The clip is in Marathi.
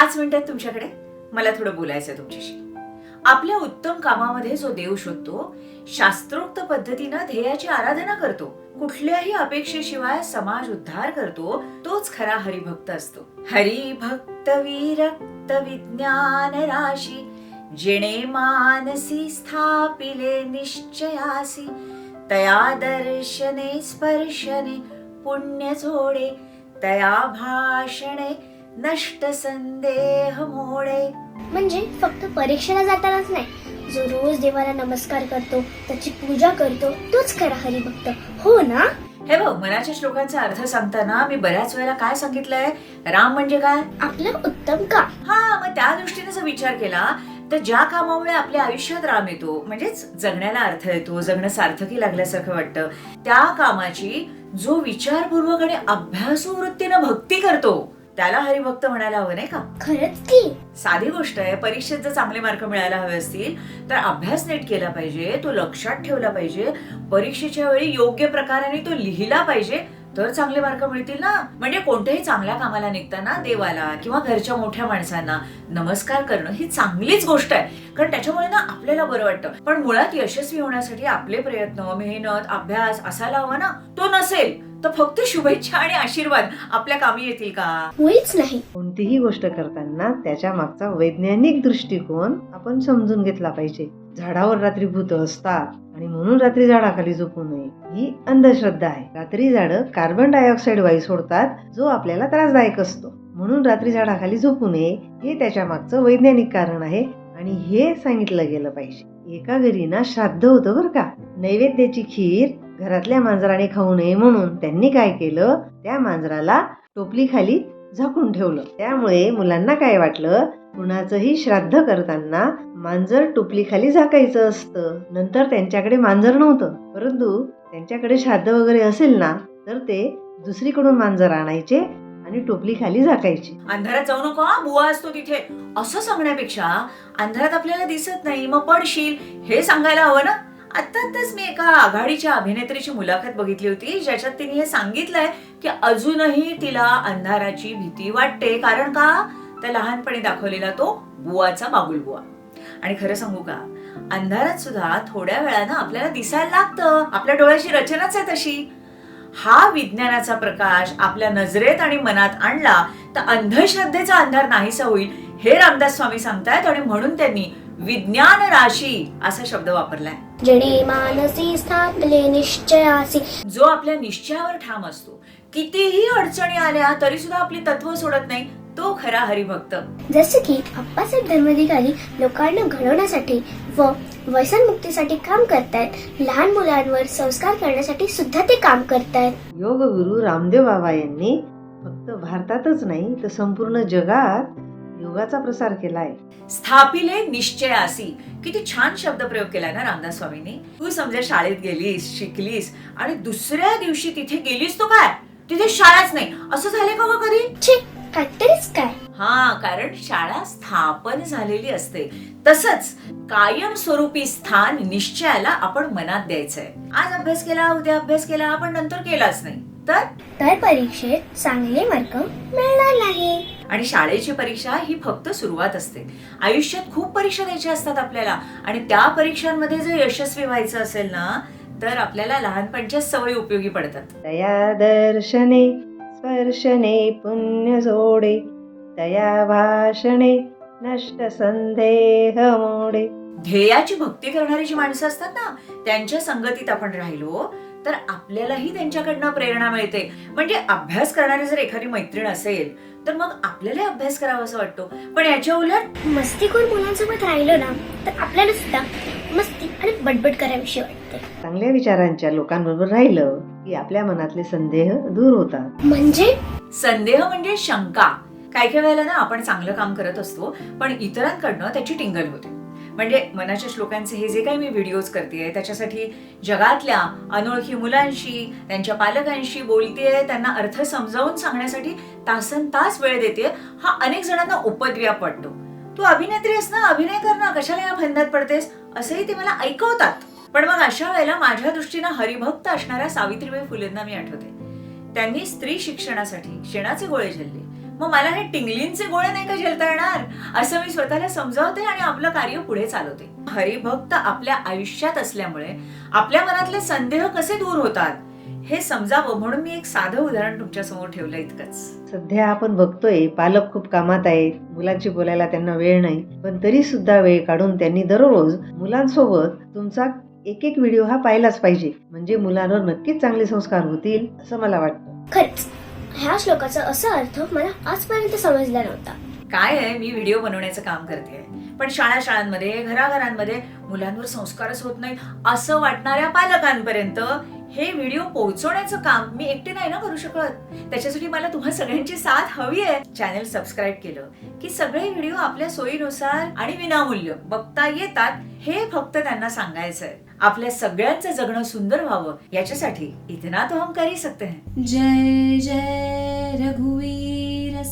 पाच मिनिटात तुमच्याकडे मला थोडं बोलायचं आहे तुमच्याशी. आपल्या उत्तम कामामध्ये जो देव शोधतो शास्त्रोक्त पद्धतीनं ध्येयाची आराधना करतो कुठल्याही अपेक्षेशिवाय समाज उद्धार करतो तोच खरा हरिभक्त असतो. हरिभक्त विरक्त विज्ञान राशी जिणे मानसी स्थापिले निश्चयासी तया दर्शने स्पर्शने पुण्य जोडे तया भाषणे नष्ट संदेह मोडे म्हणजे फक्त परीक्षेला जातानाच नाही. जो रोज देवाला नमस्कार करतो त्याची पूजा करतो तोच खरा हरिभक्त. हो ना? हे बघ मनाच्या श्लोकांचा अर्थ सांगताना मी बऱ्याच वेळेला काय सांगितलंय? राम म्हणजे काय? आपलं उत्तम काम. हा मग त्या दृष्टीने जर विचार केला तर ज्या कामामुळे आपल्या आयुष्यात राम येतो म्हणजेच जगण्याला अर्थ येतो जगणं सार्थकी लागल्यासारखं वाटतं त्या कामाची जो विचारपूर्वक आणि अभ्यासू वृत्तीनं भक्ती करतो त्याला हरिभक्त म्हणायला हवं नाही का? खरंच की. साधी गोष्ट आहे परीक्षेत जर चांगले मार्क मिळायला हवे असतील तर अभ्यास नीट केला पाहिजे तो लक्षात ठेवला पाहिजे परीक्षेच्या वेळी योग्य प्रकाराने तो लिहिला पाहिजे तर चांगले मार्क मिळतील ना? म्हणजे कोणत्याही चांगल्या कामाला निघताना देवाला किंवा घरच्या मोठ्या माणसांना नमस्कार करणं ही चांगलीच गोष्ट आहे. कारण त्याच्यामुळे ना आपल्याला बरं वाटतं. पण मुळात यशस्वी होण्यासाठी आपले प्रयत्न मेहनत अभ्यास असायला हवा ना तो नसेल. तर फक्त शुभेच्छा आणि आशीर्वाद. आपल्या कामी येतील का? होईच नाही. कोणतीही गोष्ट करताना त्याच्या मागचा वैज्ञानिक दृष्टिकोन आपण समजून घेतला पाहिजे. झाडावर रात्री भूत असतात आणि म्हणून रात्री झाडाखाली झोपू नये. ही अंधश्रद्धा आहे. रात्री झाडं कार्बन डायऑक्साईड वायू सोडतात जो आपल्याला त्रासदायक असतो. म्हणून रात्री झाडाखाली झोपू नये हे त्याच्या मागचं वैज्ञानिक कारण आहे आणि हे सांगितलं गेलं पाहिजे. एका घरी ना श्राद्ध होतं बरं का. नैवेद्याची खीर घरातल्या मांजराने खाऊ नये म्हणून त्यांनी काय केलं? त्या मांजराला टोपली खाली झाकून ठेवलं. त्यामुळे मुलांना काय वाटलं? कुणाचंही श्राद्ध करताना मांजर टोपली खाली झाकायचं असतं. नंतर त्यांच्याकडे मांजर नव्हतं. परंतु त्यांच्याकडे श्राद्ध वगैरे असेल ना तर ते दुसरीकडून मांजर आणायचे आणि टोपली खाली झाकायचे. अंधारात जाऊ नको हा. बुवा असतो तिथे. असं सांगण्यापेक्षा अंधारात आपल्याला दिसत नाही मग पडशील हे सांगायला हवं ना? आत्ताच मी एका आघाडीच्या अभिनेत्रीची मुलाखत बघितली होती ज्याच्यात तिने हे सांगितलंय की अजूनही तिला अंधाराची भीती वाटते. कारण का? त्या लहानपणी दाखवलेला तो बुवाचा बाबुल बुवा आणि खरं सांगू का? अंधारात सुद्धा थोड्या वेळानं आपल्याला दिसायला लागतं. आपल्या डोळ्याची रचनाच आहे तशी. हा विज्ञानाचा प्रकाश आपल्या नजरेत आणि मनात आणला तर अंधश्रद्धेचा अंधार नाहीसा होईल हे रामदास स्वामी सांगतायत आणि म्हणून त्यांनी विज्ञान राशी असा शब्द वापरलाय. जणे मानसी स्थापले निश्चयासी. जो आपल्या निश्चयावर ठाम असतो कितीही अडचणी आल्या तरी सुद्धा आपली तत्व सोडत नाही तो खरा हरिभक्त. जसे की अप्पासाहेब धर्माधिकारी लोकांना घडवण्यासाठी व व्यसनमुक्तीसाठी काम करतायत लहान मुलांवर संस्कार करण्यासाठी सुद्धा ते काम करतायत. योगगुरु रामदेव बाबा यांनी फक्त भारतातच नाही तर संपूर्ण जगात योगाचा प्रसार केलाय. स्थापिले निश्चयासी. किती छान शब्द प्रयोग केलाय ना रामदास स्वामींनी. तू समजा शाळेत गेलीस शिकलीस आणि दुसऱ्या दिवशी तिथे गेलीस तो काय? तिथे शाळाच नाही. असं झाले का ग कधी? काहीतरीच काय? हा कारण शाळा स्थापन झालेली असते. तसंच कायमस्वरूपी स्थान निश्चयाला आपण मनात द्यायचंय. आज अभ्यास केला उद्या अभ्यास केला आपण नंतर केलाच नाही. तर? तर परीक्षेत चांगले मार्क मिळणार नाही आणि शाळेची परीक्षा ही फक्त सुरुवात असते. आयुष्यात खूप परीक्षा द्यायच्या असतात आपल्याला. आणि त्या परीक्षांमध्ये जर यशस्वी व्हायचं असेल ना तर आपल्याला लहानपणच्या सवयी उपयोगी पडतात. तया दर्शने स्पर्शने पुण्य जोडे. तया भाषणे नष्ट संदेह मोडे. ध्येयाची भक्ती करणारी जी माणसं असतात ना त्यांच्या संगतीत आपण राहिलो तर आपल्यालाही त्यांच्याकडनं प्रेरणा मिळते. म्हणजे अभ्यास करणारी जर एखादी मैत्रीण असेल तर मग आपल्यालाही अभ्यास करावा असं वाटतो. पण याच्या उलट मस्तीखोर मुलांसोबत राहिलो ना तर आपल्याला सुद्धा मस्ती आणि बडबड करावीशी वाटते. चांगल्या विचारांच्या लोकांबरोबर राहिलं की आपल्या मनातले संदेह दूर होतात. म्हणजे? संदेह म्हणजे शंका. काही काही वेळेला ना आपण चांगलं काम करत असतो पण इतरांकडनं त्याची टिंगल होते. म्हणजे मनाच्या श्लोकांचे हे जे काही मी व्हिडिओज करते त्याच्यासाठी जगातल्या अनोळखी मुलांशी त्यांच्या पालकांशी बोलतेय त्यांना अर्थ समजावून सांगण्यासाठी तासन तास वेळ देते हा अनेक जणांना उपद्व्याप वाटतो तू अभिनेत्री आहेस ना अभिनय कर ना कशाला या फंदात पडतेस? असंही ते मला ऐकवतात. पण मग अशा वेळेला माझ्या दृष्टीनं हरिभक्त असणाऱ्या सावित्रीबाई फुलेंना मी आठवते. त्यांनी स्त्री शिक्षणासाठी शेणाचे गोळे झेलले मग मला हे टिंगलींचे गोळे नाही का झेलता येणार? असं मी स्वतःला समजावते आणि आपलं कार्य पुढे चालवते. हरिभक्त आपल्या आयुष्यात असल्यामुळे आपल्या मनातले संदेह कसे दूर होतात हे समजावं म्हणून मी एक साधं उदाहरण तुमच्यासमोर ठेवलं इतकंच. सध्या आपण बघतोय पालक खूप कामात आहेत मुलांशी बोलायला त्यांना वेळ नाही पण तरी सुद्धा वेळ काढून त्यांनी दररोज मुलांसोबत तुमचा एक एक व्हिडिओ हा पाहिलाच पाहिजे. म्हणजे मुलांवर नक्कीच चांगले संस्कार होतील असं मला वाटतं. खरंच ह्या श्लोकाचा असा अर्थ मला आजपर्यंत समजला नव्हता. काय आहे? मी व्हिडिओ बनवण्याचं काम करते पण शाळा शाळांमध्ये घराघरांमध्ये मुलांवर संस्कारच होत नाही असं वाटणाऱ्या पालकांपर्यंत हे व्हिडिओ पोहोचवण्याचं काम मी एकटे नाही ना करू शकत. त्याच्यासाठी मला तुम्हा सगळ्यांची साथ हवी आहे. चॅनल सबस्क्राईब केलं की सगळे व्हिडिओ आपल्या सोयीनुसार आणि विनामूल्य बघता येतात हे फक्त त्यांना सांगायचं आहे. आपल्या सगळ्यांचं जगणं सुंदर व्हावं याच्यासाठी इतना तो हम करी सकते हैं जय जय रघुवीर